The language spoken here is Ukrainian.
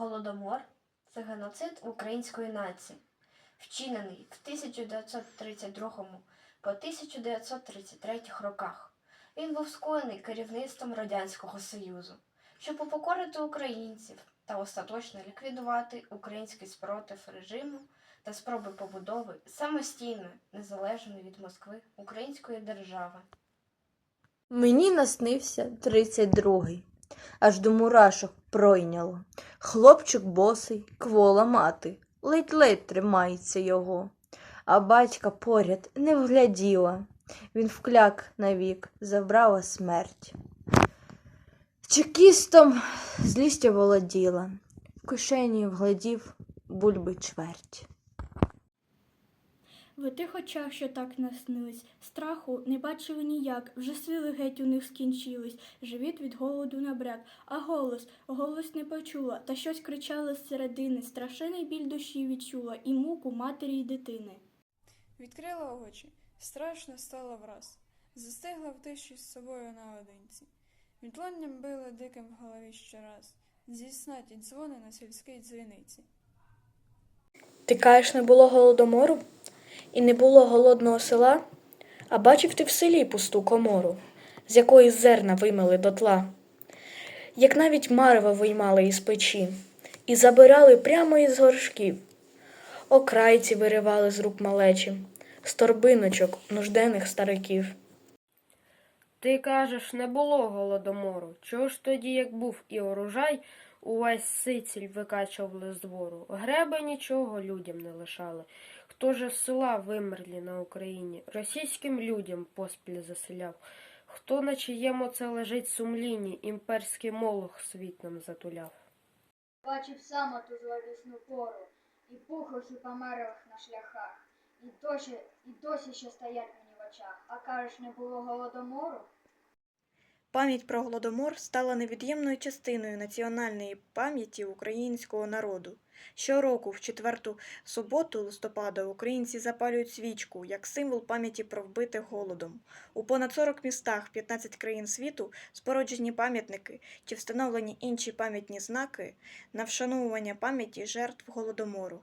Голодомор це геноцид української нації, вчинений в 1932 по 1933 роках. Він був скоєний керівництвом Радянського Союзу, щоб упокорити українців та остаточно ліквідувати український спротив режиму та спроби побудови самостійної, незалежної від Москви української держави. Мені наснився тридцять другий, аж до мурашок пройняло. Хлопчик босий, квола мати, ледь-ледь тримається його, а батька поряд не вгляділа. Він вкляк навік, забрала смерть. Чекістом злістю володіла, в кишені вглядів бульби чверть. В тих очах, що так наснились, страху не бачили ніяк, вже сили геть у них скінчились, живіт від голоду набряк, а голос, голос не почула, та щось кричала з середини, страшений біль душі відчула і муку матері й дитини. Відкрила очі, страшно стало враз, застигла в тиші з собою наодинці. Відлунням била диким в голові щораз, зі сна ті дзвони на сільській дзвіниці. Ти кажеш, не було голодомору? І не було голодного села? А бачив ти в селі пусту комору, з якої зерна вимили дотла, як навіть марево виймали із печі, і забирали прямо із горшків. Окрайці виривали з рук малечі, з торбиночок нужденних стариків. Ти кажеш, не було голодомору. Чого ж тоді, як був і урожай, увесь сиціль викачували з двору. Греби нічого людям не лишали. Хто же з села вимерлі на Україні, російським людям поспіль заселяв. Хто на чиєму це лежить сумлінні, імперський молох світ нам затуляв. Бачив сам ту зловісну пору, і пухлих, і померлих на шляхах, і досі, і досі ще стоять мені в очах. Кажеш, не було голодомору? Пам'ять про голодомор стала невід'ємною частиною національної пам'яті українського народу. Щороку, в четверту суботу листопада, українці запалюють свічку як символ пам'яті про вбитих голодом. У понад 40 містах 15 країн світу споруджені пам'ятники чи встановлені інші пам'ятні знаки на вшановування пам'яті жертв голодомору.